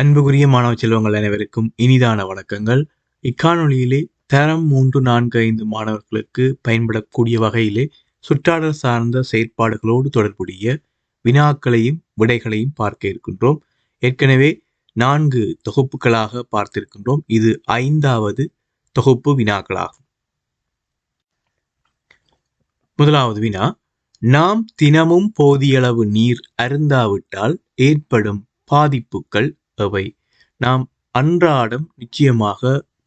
அன்புக்குரிய மாணவ செல்வங்கள் அனைவருக்கும் இனிதான வணக்கங்கள். இக்காணொலியிலே தரம் மூன்று நான்கு ஐந்து மாணவர்களுக்கு பயன்படக்கூடிய வகையிலே சுற்றாடல் சார்ந்த செயற்பாடுகளோடு தொடர்புடைய வினாக்களையும் விடைகளையும் பார்க்க இருக்கின்றோம். ஏற்கனவே நான்கு தொகுப்புகளாக பார்த்திருக்கின்றோம். இது ஐந்தாவது தொகுப்பு வினாக்களாகும். முதலாவது வினா நாம் தினமும் போதியளவு நீர் அருந்தாவிட்டால் ஏற்படும் பாதிப்புகள் எவை நாம் அன்றாடம் நிச்சயமாக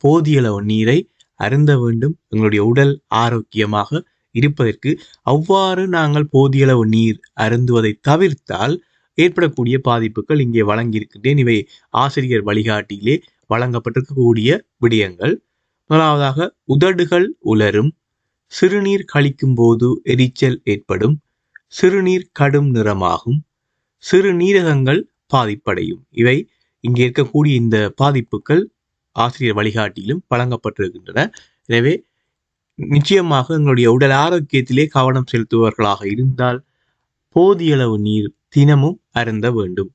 போதியளவு நீரை அருந்த வேண்டும். எங்களுடைய உடல் ஆரோக்கியமாக இருப்பதற்கு அவ்வாறு நாங்கள் போதியளவு நீர் அருந்துவதை தவிர்த்தால் ஏற்படக்கூடிய பாதிப்புகள் இங்கே வழங்கியிருக்கின்றேன். இவை ஆசிரியர் வழிகாட்டியிலே வழங்கப்பட்டிருக்கக்கூடிய விடயங்கள். முதலாவதாக உதடுகள் உலரும். சிறுநீர் கழிக்கும் போது எரிச்சல் ஏற்படும். சிறுநீர் கடும் நிறமாகும். சிறுநீரகங்கள் பாதிப்படையும். இவை இங்கே இருக்கக்கூடிய இந்த பாதிப்புகள் ஆசிரியர் வழிகாட்டியிலும் வழங்கப்பட்டிருக்கின்றன. எனவே நிச்சயமாக எங்களுடைய உடல் ஆரோக்கியத்திலே கவனம் செலுத்துபவர்களாக இருந்தால் போதிய அளவு நீர் தினமும் அருந்த வேண்டும்.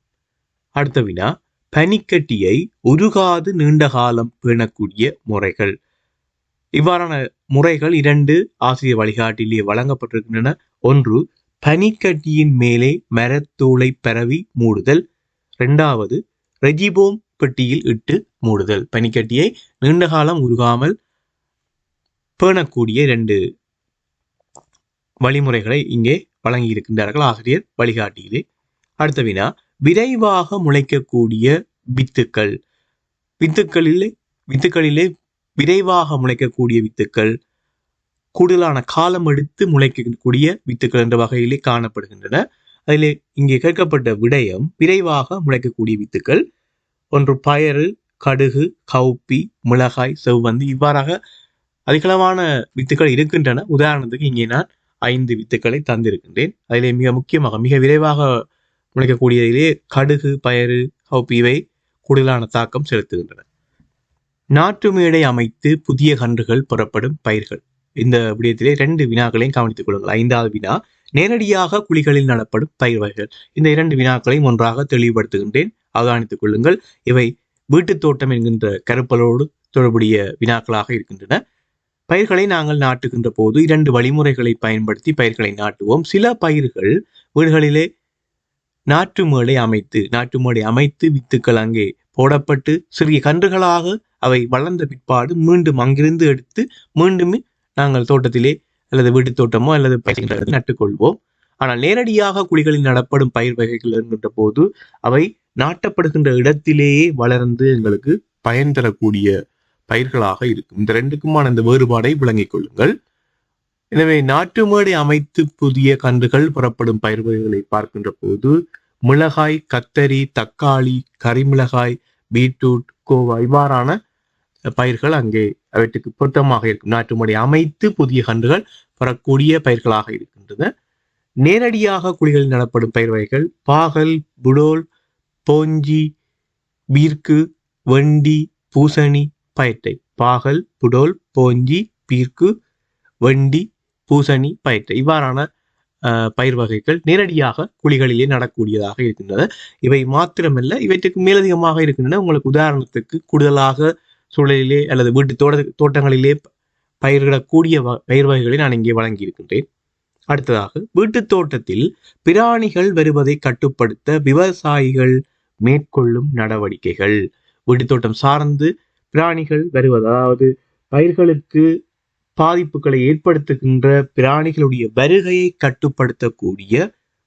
அடுத்த வினா பனிக்கட்டியை உருகாது நீண்ட காலம் பேணக்கூடிய முறைகள். இவ்வாறான முறைகள் இரண்டு ஆசிரியர் வழிகாட்டிலேயே வழங்கப்பட்டிருக்கின்றன. ஒன்று பனிக்கட்டியின் மேலே மரத்தூளை பரவி மூடுதல். இரண்டாவது ரெஜிபோம் பெட்டியில் இட்டு மூடுதல். பனிக்கட்டியை நீண்ட காலம் உருகாமல் பேணக்கூடிய ரெண்டு வழிமுறைகளை இங்கே வழங்கியிருக்கின்றார்கள். ஆசிரியர் வழிகாட்டியிலே அடுத்த வினா விரைவாக முளைக்கக்கூடிய வித்துக்கள். வித்துக்களிலே வித்துக்களிலே விரைவாக முளைக்கக்கூடிய வித்துக்கள் கூடுதலான காலம் எடுத்து முளைக்கக்கூடிய வித்துக்கள் என்ற வகையிலே காணப்படுகின்றன. அதில் இங்கே கேட்கப்பட்ட விடயம் விரைவாக முளைக்கக்கூடிய வித்துக்கள். ஒன்று பயறு கடுகு கவுப்பி மிளகாய் செவ்வந்தி இவ்வாறாக அதிகளவான வித்துக்கள் இருக்கின்றன. உதாரணத்துக்கு இங்கே நான் ஐந்து வித்துக்களை தந்திருக்கின்றேன். அதிலே மிக முக்கியமாக மிக விரைவாக முளைக்கக்கூடியதிலே கடுகு பயறு கவுப்பி இவை கூடுதலான தாக்கம் செலுத்துகின்றன. நாட்டு மேடை அமைத்து புதிய கன்றுகள் புறப்படும் பயிர்கள். இந்த விடயத்திலே ரெண்டு வினாக்களையும் கவனித்துக் கொள்ளுங்கள். ஐந்தாவது வினா நேரடியாக குழிகளில் நடப்படும் பயிர் வகைகள். இந்த இரண்டு வினாக்களையும் ஒன்றாக தெளிவுபடுத்துகின்றேன். அவதானித்துக் கொள்ளுங்கள். இவை வீட்டுத் தோட்டம் என்கின்ற கருப்பலோடு தொடர்புடைய வினாக்களாக இருக்கின்றன. பயிர்களை நாங்கள் நாட்டுகின்ற போது இரண்டு வழிமுறைகளை பயன்படுத்தி பயிர்களை நாட்டுவோம். சில பயிர்கள் வீடுகளிலே நாற்று மேடை அமைத்து நாட்டு மேடை அமைத்து வித்துக்கள் அங்கே போடப்பட்டு சிறிய கன்றுகளாக அவை வளர்ந்த பிற்பாடு மீண்டும் அங்கிருந்து எடுத்து மீண்டும் நாங்கள் தோட்டத்திலே அல்லது வீட்டு தோட்டமோ அல்லது பயிர்கள் நட்டுக்கொள்வோம். ஆனால் நேரடியாக குழிகளில் நடப்படும் பயிர் வகைகள் என்கின்ற போது அவை நாட்டப்படுகின்ற இடத்திலேயே வளர்ந்து எங்களுக்கு பயன் தரக்கூடிய பயிர்களாக இருக்கும். இந்த ரெண்டுக்குமான இந்த வேறுபாடை விளங்கிக் கொள்ளுங்கள். எனவே நாட்டு மேடை அமைத்து புதிய கன்றுகள் புறப்படும் பயிர் வகைகளை பார்க்கின்ற போது மிளகாய் கத்தரி தக்காளி கரிமிளகாய் பீட்ரூட் கோவா இவ்வாறான பயிர்கள் அங்கே அவற்றுக்கு பொருத்தமாக இருக்கும். நாட்டு முறை அமைத்து புதிய கன்றுகள் பெறக்கூடிய பயிர்களாக இருக்கின்றன. நேரடியாக குழிகளில் நடப்படும் பயிர் வகைகள் பாகல் புடோல் போஞ்சி பீர்க்கு வண்டி பூசணி பயற்றை. பாகல் புடோல் போஞ்சி பீர்க்கு வண்டி பூசணி பயற்றை. இவ்வாறான பயிர் வகைகள் நேரடியாக குழிகளிலே நடக்கூடியதாக இருக்கின்றன. இவை மாத்திரமல்ல இவற்றுக்கு மேலதிகமாக இருக்கின்றன. உங்களுக்கு உதாரணத்துக்கு கூடுதலாக சூழலிலே அல்லது வீட்டு தோட்ட தோட்டங்களிலே பயிரிடக்கூடிய பயிர் வகைகளை நான் இங்கே வழங்கியிருக்கின்றேன். அடுத்ததாக வீட்டு தோட்டத்தில் பிராணிகள் வருவதை கட்டுப்படுத்த விவசாயிகள் மேற்கொள்ளும் நடவடிக்கைகள். வீட்டு தோட்டம் சார்ந்து பிராணிகள் வருவது அதாவது பயிர்களுக்கு பாதிப்புகளை ஏற்படுத்துகின்ற பிராணிகளுடைய வருகையை கட்டுப்படுத்தக்கூடிய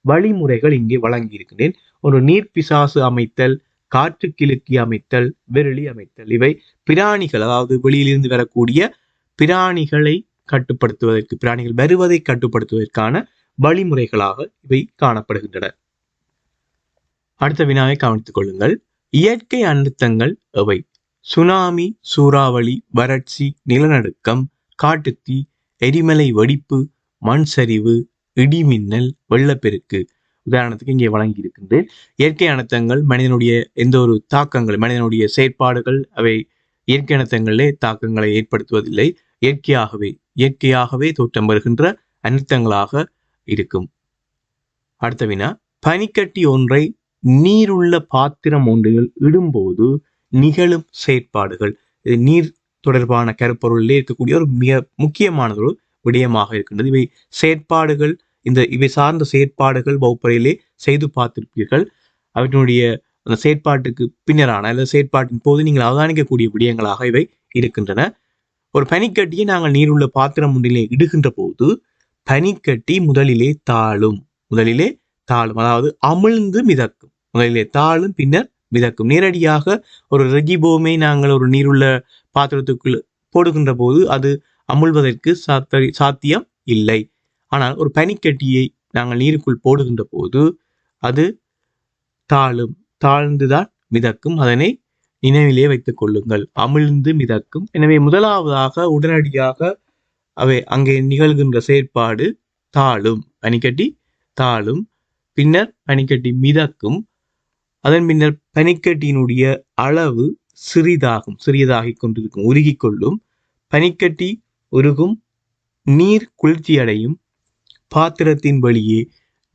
வழிமுறைகள் இங்கே வழங்கியிருக்கின்றேன். ஒரு நீர்ப்பிசாசு அமைத்தல் காற்று கிழக்கி அமைத்தல் விரலி அமைத்தல் இவை பிராணிகள் அதாவது வெளியிலிருந்து வரக்கூடிய பிராணிகளை கட்டுப்படுத்துவதற்கு பிராணிகள் வருவதை கட்டுப்படுத்துவதற்கான வழிமுறைகளாக இவை காணப்படுகின்றன. அடுத்த வினாவை கவனித்துக் கொள்ளுங்கள். இயற்கை அழுத்தங்கள் எவை? சுனாமி சூறாவளி வறட்சி நிலநடுக்கம் காட்டுத்தீ எரிமலை வெடிப்பு மண் சரிவு இடிமின்னல் வெள்ளப்பெருக்கு. உதாரணத்துக்கு இங்கே வழங்கி இருக்கின்றேன் இயற்கை அனர்த்தங்கள் மனிதனுடைய எந்த ஒரு தாக்கங்கள் மனிதனுடைய செயற்பாடுகள் அவை இயற்கை அனர்த்தங்களிலே தாக்கங்களை ஏற்படுத்துவதில்லை. இயற்கையாகவே இயற்கையாகவே தோற்றம் வருகின்ற அனர்த்தங்களாக இருக்கும். அடுத்த வினா பனிக்கட்டி ஒன்றை நீருள்ள பாத்திரம் ஒன்றில் இடும்போது நிகழும் செயற்பாடுகள். இது நீர் தொடர்பான கருப்பொருளிலே இருக்கக்கூடிய ஒரு மிக முக்கியமானதொரு விடயமாக இருக்கின்றது. இவை செயற்பாடுகள் இந்த இவை சார்ந்த செயற்பாடுகள் வகுப்பறையிலே செய்து பார்த்திருப்பீர்கள். அவற்றினுடைய அந்த செயற்பாட்டுக்கு பின்னரான அல்லது செயற்பாட்டின் போது நீங்கள் அவதானிக்கக்கூடிய விடயங்களாக இவை இருக்கின்றன. ஒரு பனிக்கட்டியை நாங்கள் நீருள்ள பாத்திரம் ஒன்றிலே இடுகின்ற போது பனிக்கட்டி முதலிலே தாழும். முதலிலே தாழும் அதாவது அமிழ்ந்து மிதக்கும். முதலிலே தாழும் பின்னர் மிதக்கும். நேரடியாக ஒரு ரெஜிபோமை நாங்கள் ஒரு நீருள்ள பாத்திரத்துக்குள் போடுகின்ற போது அது அமுழ்வதற்கு சாத்த சாத்தியம் இல்லை. ஆனால் ஒரு பனிக்கட்டியை நாங்கள் நீருக்குள் போடுகின்ற போது அது தாழும். தாழ்ந்துதான் மிதக்கும். அதனை நினைவிலே வைத்துக் கொள்ளுங்கள். அமிழ்ந்து மிதக்கும். எனவே முதலாவதாக உடனடியாக அவை அங்கே நிகழ்கின்ற செயற்பாடு தாழும். பனிக்கட்டி தாழும். பின்னர் பனிக்கட்டி மிதக்கும். அதன் பின்னர் பனிக்கட்டியினுடைய அளவு சிறிதாகும். சிறியதாகிக் கொண்டிருக்கும். உருகிக் கொள்ளும். பனிக்கட்டி உருகும். நீர் குளிர்ச்சி அடையும் பாத்திரத்தின் வழியே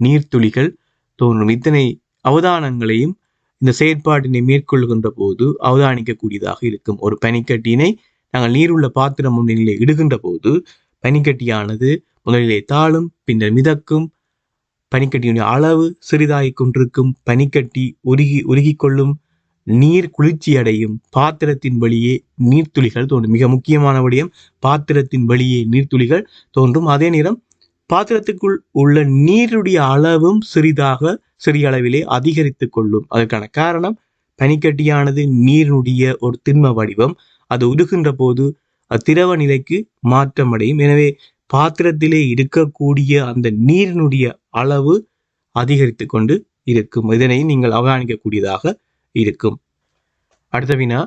நீர்த்துளிகள் தோன்றும். இத்தனை அவதானங்களையும் இந்த செயற்பாட்டினை மேற்கொள்கின்ற போது அவதானிக்கக்கூடியதாக இருக்கும். ஒரு பனிக்கட்டியினை நாங்கள் நீருள்ள பாத்திரம் ஒன்றிலே இடுகின்ற போது பனிக்கட்டியானது முதலிலே தாழும் பின்னர் மிதக்கும். பனிக்கட்டியுடைய அளவு சிறிதாகி கொண்டிருக்கும். பனிக்கட்டி உருகி உருகி கொள்ளும் நீர் குளிர்ச்சி அடையும். பாத்திரத்தின் வழியே நீர்த்துளிகள் தோன்றும். மிக முக்கியமான விடயம் பாத்திரத்தின் வழியே நீர்த்துளிகள் தோன்றும். அதே நேரம் பாத்திரத்துக்குள் உள்ள நீருடைய அளவும் சிறிதாக சிறிய அளவிலே அதிகரித்து கொள்ளும். அதற்கான காரணம் பனிக்கட்டியானது நீரினுடைய ஒரு திண்ம வடிவம். அது உருகின்ற போது திரவ நிலைக்கு மாற்றம் அடையும் எனவே பாத்திரத்திலே இருக்கக்கூடிய அந்த நீரினுடைய அளவு அதிகரித்து கொண்டு இருக்கும். இதனை நீங்கள் அவதானிக்கக்கூடியதாக இருக்கும். அடுத்த வினா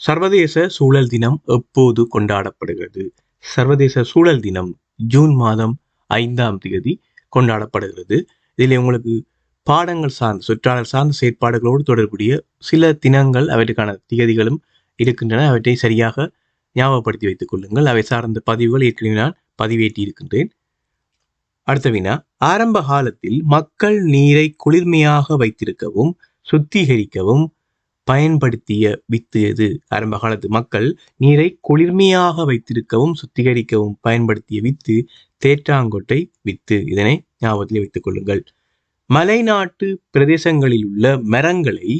சர்வதேச சூழல் தினம் எப்போது கொண்டாடப்படுகிறது? சர்வதேச சூழல் தினம் ஜூன் மாதம் ஐந்தாம் தேதி கொண்டாடப்படுகிறது. இதில் உங்களுக்கு பாடங்கள் சார்ந்த சுற்றாளர் சார்ந்த செயற்பாடுகளோடு தொடர்புடைய சில தினங்கள் அவற்றுக்கான திகதிகளும் இருக்கின்றன. அவற்றை சரியாக ஞாபகப்படுத்தி வைத்துக் கொள்ளுங்கள். அவை சார்ந்த பதிவுகள் ஏற்கனவே நான் பதிவேற்றி இருக்கின்றேன். அடுத்த வினா. ஆரம்ப காலத்தில் மக்கள் நீரை குளிர்மையாக வைத்திருக்கவும் சுத்திகரிக்கவும் பயன்படுத்திய வித்து எது? ஆரம்ப காலத்து மக்கள் நீரை குளிர்மையாக வைத்திருக்கவும் சுத்திகரிக்கவும் பயன்படுத்திய வித்து தேற்றாங்கொட்டை வித்து. இதனை ஞாபகத்தில் வைத்துக் கொள்ளுங்கள். மலைநாட்டு பிரதேசங்களில் உள்ள மரங்களை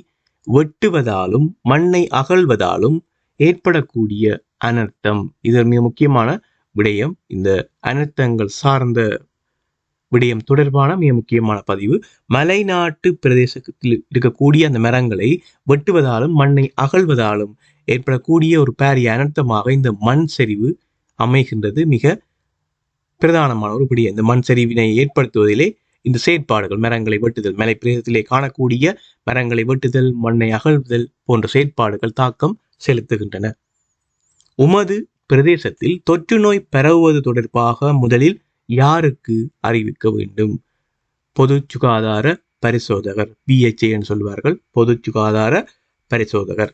வெட்டுவதாலும் மண்ணை அகழ்வதாலும் ஏற்படக்கூடிய அனர்த்தம். இது மிக முக்கியமான விடயம் இந்த அனர்த்தங்கள் சார்ந்த விடயம் தொடர்பான மிக முக்கியமான பதிவு. மலைநாட்டு பிரதேசத்தில் இருக்கக்கூடிய அந்த மரங்களை வெட்டுவதாலும் மண்ணை அகழ்வதாலும் ஏற்படக்கூடிய ஒரு பேரிய அனர்த்தமாக இந்த மண் சரிவு அமைகின்றது. மிக பிரதானமான ஒரு விடயம். இந்த மண் சரிவினை ஏற்படுத்துவதிலே இந்த செயற்பாடுகள் மரங்களை வெட்டுதல் மலை பிரதேசத்திலே காணக்கூடிய மரங்களை வெட்டுதல் மண்ணை அகழ்வுதல் போன்ற செயற்பாடுகள் தாக்கம் செலுத்துகின்றன. உமது பிரதேசத்தில் தொற்று நோய் பரவுவது தொடர்பாக முதலில் யாருக்கு அறிவிக்க வேண்டும்? பொது சுகாதார பரிசோதகர் பிஹெச்ஏன்னு சொல்வார்கள். பொது சுகாதார பரிசோதகர்.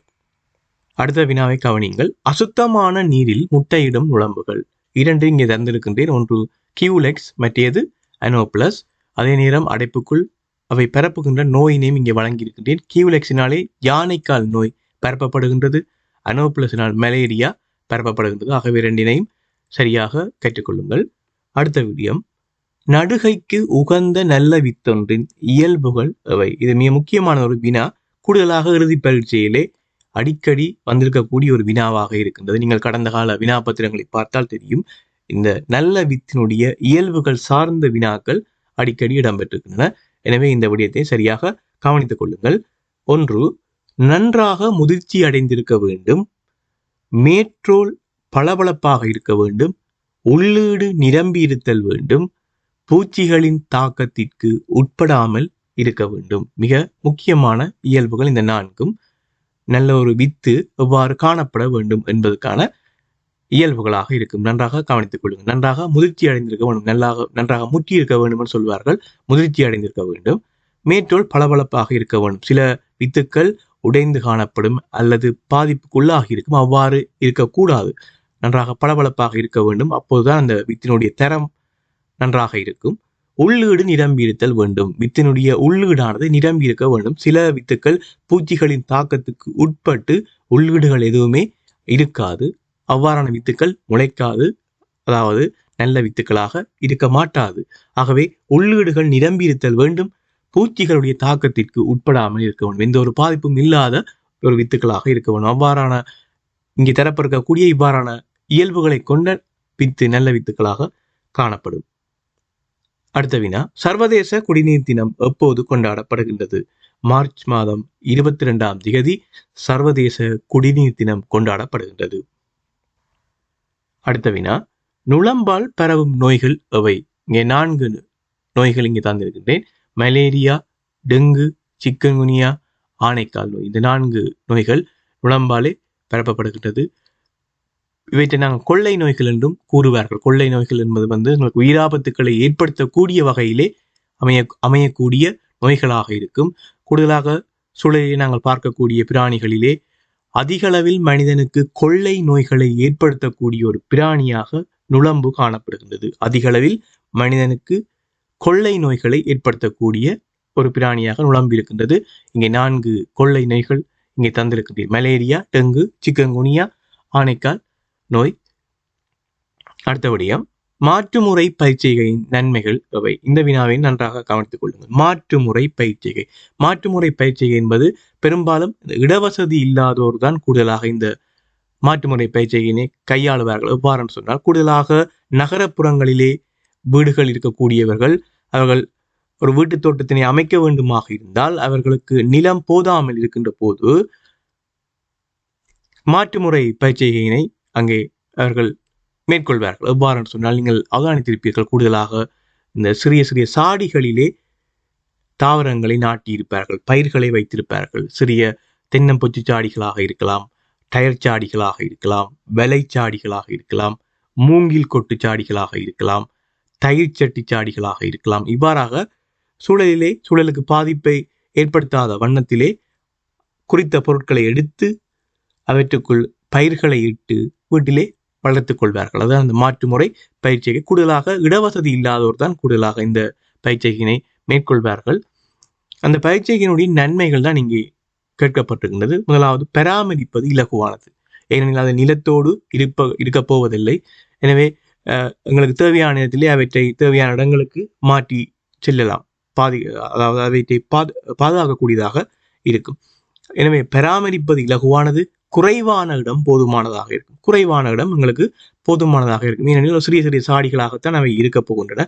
அடுத்த வினாவை கவனிங்கள் அசுத்தமான நீரில் முட்டையிடும் நுழம்புகள் இரண்டு இங்கே தந்திருக்கின்றேன். ஒன்று கியூலெக்ஸ் மற்றது அனோப்ளஸ் அதே நேரம் அடைப்புக்குள் அவை பரப்புகின்ற நோயினையும் இங்கே வழங்கியிருக்கின்றேன். கியூலெக்ஸினாலே யானைக்கால் நோய் பரப்பப்படுகின்றது. அனோப்ளஸினால் மலேரியா பரப்பப்படுகின்றது. ஆகவே இரண்டினையும் சரியாக கற்றுக்கொள்ளுங்கள். அடுத்த விடியம். நடுகைக்கு உகந்த நல்ல வித்தொன்றின் இயல்புகள் அவை இது மிக முக்கியமான ஒரு வினா. கூடுதலாக இறுதி பரீட்சையிலே அடிக்கடி வந்திருக்கக்கூடிய ஒரு வினாவாக இருக்கின்றது. நீங்கள் கடந்த கால வினா பத்திரங்களை பார்த்தால் தெரியும். இந்த நல்ல வித்தினுடைய இயல்புகள் சார்ந்த வினாக்கள் அடிக்கடி இடம்பெற்றிருக்கின்றன. எனவே இந்த விடயத்தை சரியாக கவனித்துக் கொள்ளுங்கள். ஒன்று நன்றாக முதிர்ச்சி அடைந்திருக்க வேண்டும். மேற்றோல் பளபளப்பாக இருக்க வேண்டும். உள்ளீடு நிரம்பி இருத்தல் வேண்டும். பூச்சிகளின் தாக்கத்திற்கு உட்படாமல் இருக்க வேண்டும். மிக முக்கியமான இயல்புகள் இந்த நான்கும். நல்ல ஒரு வித்து எவ்வாறு காணப்பட வேண்டும் என்பதற்கான இயல்புகளாக இருக்கும். நன்றாக கவனித்துக் கொள்ளுங்கள். நன்றாக முதிர்ச்சி அடைந்திருக்க வேண்டும். நல்லாக நன்றாக முற்றி இருக்க வேண்டும் என்று சொல்வார்கள். முதிர்ச்சி அடைந்திருக்க வேண்டும். மேற்றோல் பளபளப்பாக இருக்க வேண்டும். சில வித்துக்கள் உடைந்து காணப்படும் அல்லது பாதிப்புக்குள்ளாகி இருக்கும். அவ்வாறு இருக்கக்கூடாது. நன்றாக பளபளப்பாக இருக்க வேண்டும். அப்போதுதான் அந்த வித்தினுடைய தரம் நன்றாக இருக்கும். உள்ளீடு நிரம்பியிருத்தல் வேண்டும். வித்தினுடைய உள்ளீடானது நிரம்பியிருக்க வேண்டும். சில வித்துக்கள் பூச்சிகளின் தாக்கத்துக்கு உட்பட்டு உள்ளீடுகள் எதுவுமே இருக்காது. அவ்வாறான வித்துக்கள் முளைக்காது. அதாவது நல்ல வித்துக்களாக இருக்க மாட்டாது. ஆகவே உள்ளீடுகள் நிரம்பியிருத்தல் வேண்டும். பூச்சிகளுடைய தாக்கத்திற்கு உட்படாமல் இருக்க வேண்டும். எந்த ஒரு பாதிப்பும் இல்லாத ஒரு வித்துக்களாக இருக்க வேண்டும். அவ்வாறான இங்கே தரப்பிருக்கக்கூடிய இவ்வாறான இயல்புகளை கொண்ட வித்து நல்ல வித்துக்களாக காணப்படும். அடுத்த வினா சர்வதேச குடிநீர் தினம் எப்போது கொண்டாடப்படுகின்றது? மார்ச் மாதம் இருபத்தி ரெண்டாம் திகதி சர்வதேச குடிநீர் தினம் கொண்டாடப்படுகின்றது. அடுத்த வினா நுளம்பால் பரவும் நோய்கள் எவை? இங்கே நான்கு நோய்கள் இங்கே தந்திருக்கின்றேன். மலேரியா டெங்கு சிக்கன்குனியா ஆனைக்கால் நோய். இந்த நான்கு நோய்கள் நுளம்பாலே பரப்பப்படுகின்றது. இவற்றை நாங்கள் கொள்ளை நோய்கள் என்றும் கூறுவார்கள். கொள்ளை நோய்கள் என்பது வந்து உங்களுக்கு உயிராபத்துக்களை ஏற்படுத்தக்கூடிய வகையிலே அமைய அமையக்கூடிய நோய்களாக இருக்கும். கூடுதலாக சூழலில் நாங்கள் பார்க்கக்கூடிய பிராணிகளிலே அதிகளவில் மனிதனுக்கு கொள்ளை நோய்களை ஏற்படுத்தக்கூடிய ஒரு பிராணியாக நுழம்பு காணப்படுகின்றது. அதிகளவில் மனிதனுக்கு கொள்ளை நோய்களை ஏற்படுத்தக்கூடிய ஒரு பிராணியாக நுழம்பு இருக்கின்றது. இங்கே நான்கு கொள்ளை நோய்கள் இங்கே தந்திருக்கின்றது. மலேரியா டெங்கு சிக்கன்குனியா ஆனைக்கால் நோய். அடுத்தபடியா மாற்றுமுறை பயிற்சிகையின் நன்மைகள் எவை? இந்த வினாவை நன்றாக கவனித்துக் கொள்ளுங்கள். மாற்றுமுறை பயிற்சிகை மாற்றுமுறை பயிற்சிகை என்பது பெரும்பாலும் இடவசதி இல்லாதோர் தான் கூடுதலாக இந்த மாற்றுமுறை பயிற்சியினை கையாளுவார்கள். எவ்வாறு சொன்னால் கூடுதலாக நகரப்புறங்களிலே வீடுகள் இருக்கக்கூடியவர்கள் அவர்கள் ஒரு வீட்டு தோட்டத்தினை அமைக்க வேண்டுமாக இருந்தால் அவர்களுக்கு நிலம் போதாமல் இருக்கின்ற போது மாற்றுமுறை பயிற்சியினை அங்கே அவர்கள் மேற்கொள்வார்கள். எவ்வாறு சொன்னால் நீங்கள் அவதானித்திருப்பீர்கள். கூடுதலாக இந்த சிறிய சிறிய சாடிகளிலே தாவரங்களை நாட்டியிருப்பார்கள். பயிர்களை வைத்திருப்பார்கள். சிறிய தென்னம்பொச்சி சாடிகளாக இருக்கலாம் டயர் சாடிகளாக இருக்கலாம் வெலை சாடிகளாக இருக்கலாம் மூங்கில் கொட்டு சாடிகளாக இருக்கலாம் தயிர் சட்டி சாடிகளாக இருக்கலாம். இவ்வாறாக சூழலிலே சூழலுக்கு பாதிப்பை ஏற்படுத்தாத வண்ணத்திலே குறித்த பொருட்களை எடுத்து அவற்றுக்குள் பயிர்களை இட்டு வீட்டிலே வளர்த்து கொள்வார்கள். அதான் அந்த மாற்று முறை பயிற்சியை கூடுதலாக இடவசதி இல்லாதோர் தான் கூடுதலாக இந்த பயிற்சியினை மேற்கொள்வார்கள். அந்த பயிற்சியினுடைய நன்மைகள் தான் இங்கே கேட்கப்பட்டிருக்கின்றது. முதலாவது பராமரிப்பது இலகுவானது. ஏனெனில் அது நிலத்தோடு இருப்ப இருக்கப் போவதில்லை. எனவே எங்களுக்கு தேவையான நேரத்திலே அவற்றை தேவையான இடங்களுக்கு மாற்றி செல்லலாம். பாதி அதாவது அவற்றை பாது பாதுகாக்கக்கூடியதாக இருக்கும். எனவே பராமரிப்பது இலகுவானது. குறைவான இடம் போதுமானதாக இருக்கும். குறைவான இடம் எங்களுக்கு போதுமானதாக இருக்கும். ஏனெனில் சிறிய சிறிய சாடிகளாகத்தான் அவை இருக்க போகின்றன.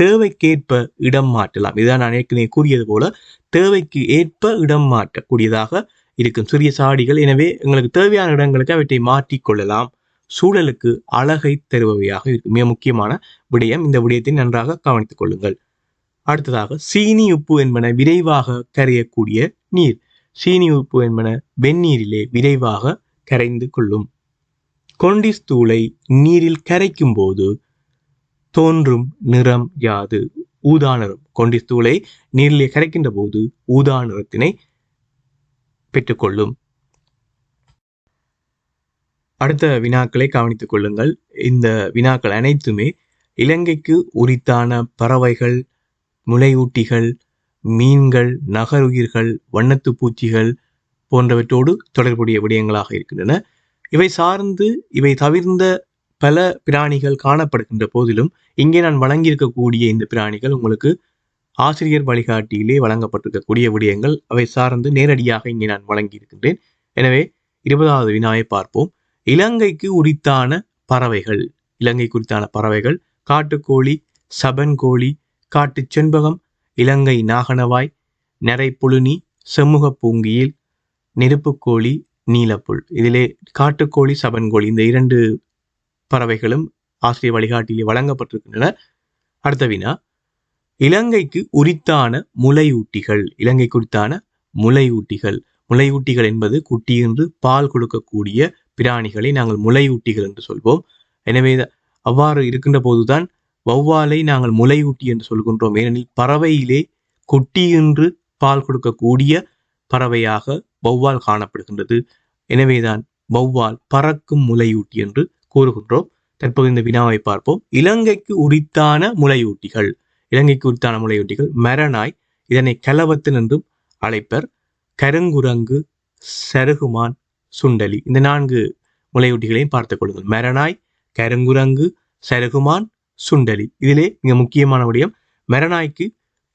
தேவைக்கேற்ப இடம் மாற்றலாம். இதான் நான் ஏற்கனவே கூறியது போல தேவைக்கு ஏற்ப இடம் மாற்றக்கூடியதாக இருக்கும். சிறிய சாடிகள். எனவே எங்களுக்கு தேவையான இடங்களுக்கு அவற்றை மாற்றிக்கொள்ளலாம் சூழலுக்கு அழகை தருபவையாக இருக்கும். மிக முக்கியமான விடயம். இந்த விடயத்தை நன்றாக கவனித்துக் கொள்ளுங்கள். அடுத்ததாக சீனி உப்பு என்பன விரைவாக கரையக்கூடிய நீர். சீனி உப்பு என்பன வெந்நீரிலே விரைவாக கரைந்து கொள்ளும். கொண்டிஸ் தூளை நீரில் கரைக்கும் போது தோன்றும் நிறம் யாது? ஊதா நிறம். கொண்டிஸ் தூளை நீரிலே கரைக்கின்ற போது ஊதா நிறத்தினை பெற்றுக்கொள்ளும். அடுத்த வினாக்களை கவனித்துக் கொள்ளுங்கள். இந்த வினாக்கள் அனைத்துமே இலங்கைக்கு உரித்தான பறவைகள் முளையூட்டிகள் மீன்கள் நகருயிர்கள் வண்ணத்து பூச்சிகள் போன்றவற்றோடு தொடர்புடைய விடயங்களாக இருக்கின்றன. இவை சார்ந்து இவை தவிர்ந்த பல பிராணிகள் காணப்படுகின்ற போதிலும் இங்கே நான் வழங்கியிருக்கக்கூடிய இந்த பிராணிகள் உங்களுக்கு ஆசிரியர் வழிகாட்டியிலே வழங்கப்பட்டிருக்கக்கூடிய விடயங்கள். அவை சார்ந்து நேரடியாக இங்கே நான் வழங்கியிருக்கின்றேன். எனவே இருபதாவது வினாவை பார்ப்போம். இலங்கைக்கு உரித்தான பறவைகள். இலங்கை குறித்தான பறவைகள் காட்டுக்கோழி சபன்கோழி காட்டு செண்பகம் இலங்கை நாகனவாய் நரைப்புழுனி செம்முக பூங்கியில் நெருப்புக்கோழி நீலப்புல். இதிலே காட்டுக்கோழி சபன்கோழி இந்த இரண்டு பறவைகளும் ஆசிரியர் வழிகாட்டிலே வழங்கப்பட்டிருக்கின்றன. அடுத்த வினா இலங்கைக்கு உரித்தான முளையூட்டிகள் இலங்கை குறித்தான முளையூட்டிகள் முளையூட்டிகள் என்பது குட்டியின்று பால் கொடுக்கக்கூடிய பிராணிகளை நாங்கள் முளையூட்டிகள் என்று சொல்வோம். எனவே அவ்வாறு இருக்கின்ற போதுதான் வௌவாலை நாங்கள் முளையூட்டி என்று சொல்கின்றோம். ஏனெனில் பறவையிலே குட்டியின்று பால் கொடுக்கக்கூடிய பறவையாக வௌவால் காணப்படுகின்றது. எனவேதான் வௌவால் பறக்கும் முளையூட்டி என்று கூறுகின்றோம். தற்போது இந்த வினாவை பார்ப்போம். இலங்கைக்கு உரித்தான முளையூட்டிகள் இலங்கைக்கு உரித்தான முலையூட்டிகள் மரநாய் இதனை கலவத்தன் என்றும் அழைப்பர். கருங்குரங்கு சருகுமான் சுண்டலி இந்த நான்கு முலையூட்டிகளையும் பார்த்துக் கொள்ளுங்கள். மரநாய் கருங்குரங்கு சருகுமான் சுண்டலி. இதிலே மிக முக்கியமான விடயம் மெரநாய்க்கு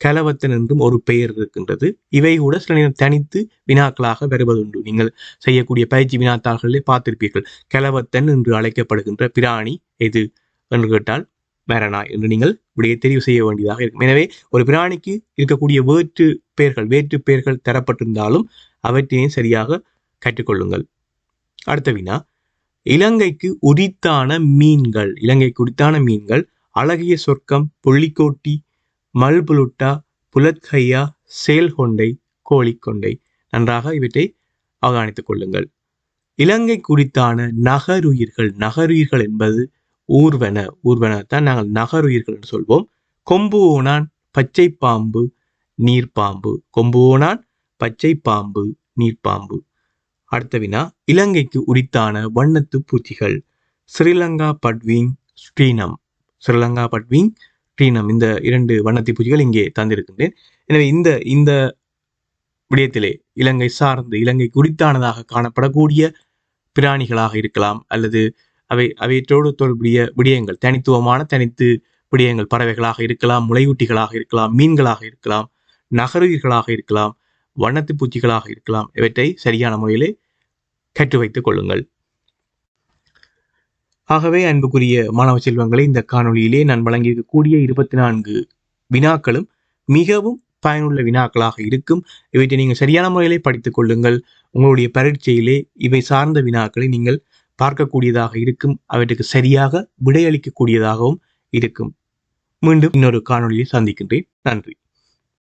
கலவத்தன் என்றும் ஒரு பெயர் இருக்கின்றது. இவை கூட சில நேரம் தனித்து வினாக்களாக வருவதுண்டு. நீங்கள் செய்யக்கூடிய பயிற்சி வினாத்தாள்களிலே பார்த்திருப்பீர்கள். கலவத்தன் என்று அழைக்கப்படுகின்ற பிராணி எது என்று கேட்டால் மெரனாய் என்று நீங்கள் இப்படியே தெரிவு செய்ய வேண்டியதாக இருக்கும். எனவே ஒரு பிராணிக்கு இருக்கக்கூடிய வேற்று பெயர்கள் வேற்று பெயர்கள் தரப்பட்டிருந்தாலும் அவற்றையும் சரியாக கற்றுக்கொள்ளுங்கள். அடுத்த வினா. இலங்கைக்கு உரித்தான மீன்கள் இலங்கைக்கு உரித்தான மீன்கள் அழகிய சொர்க்கம் புள்ளிக்கோட்டி மல்புலுட்டா புலத்கையா சேல்கொண்டை கோழிக்கொண்டை. நன்றாக இவற்றை அவதானித்துக் கொள்ளுங்கள். இலங்கை குறித்தான நகருயிர்கள் நகருயிர்கள் என்பது ஊர்வன ஊர்வனத்தான் நாங்கள் நகருயிர்கள் என்று சொல்வோம். கொம்பு ஓனான் பச்சை பாம்பு நீர்ப்பாம்பு கொம்பு ஓனான் பச்சை பாம்பு நீர்ப்பாம்பு அடுத்த வினா இலங்கைக்கு உரித்தான வண்ணத்து பூச்சிகள். ஸ்ரீலங்கா பட்விங் ஸ்ரீனம். ஸ்ரீலங்கா பட்விங் ஸ்ரீனம் இந்த இரண்டு வண்ணத்திப்பூச்சிகள் இங்கே தந்திருக்கின்றேன். எனவே இந்த இந்த விடயத்திலே இலங்கை சார்ந்து இலங்கை குறித்தானதாக காணப்படக்கூடிய பிராணிகளாக இருக்கலாம் அல்லது அவை அவையற்றோடு தொடர்புடைய விடயங்கள் தனித்துவமான தனித்து விடயங்கள் பறவைகளாக இருக்கலாம் முளையூட்டிகளாக இருக்கலாம் மீன்களாக இருக்கலாம் நகருயிர்களாக இருக்கலாம் வண்ணத்து பூச்சிகளாக இருக்கலாம் இவற்றை சரியான முறையிலே கற்று வைத்துக் கொள்ளுங்கள். ஆகவே அன்புக்குரிய மாணவ செல்வங்களை இந்த காணொளியிலே நான் வழங்கியிருக்கக்கூடிய இருபத்தி நான்கு வினாக்களும் மிகவும் பயனுள்ள வினாக்களாக இருக்கும். இவற்றை நீங்கள் சரியான முறையிலே படித்துக் கொள்ளுங்கள். உங்களுடைய பரீட்சையிலே இவை சார்ந்த வினாக்களை நீங்கள் பார்க்கக்கூடியதாக இருக்கும். அவற்றுக்கு சரியாக விடையளிக்கக்கூடியதாகவும் இருக்கும். மீண்டும் இன்னொரு காணொளியை சந்திக்கின்றேன். நன்றி.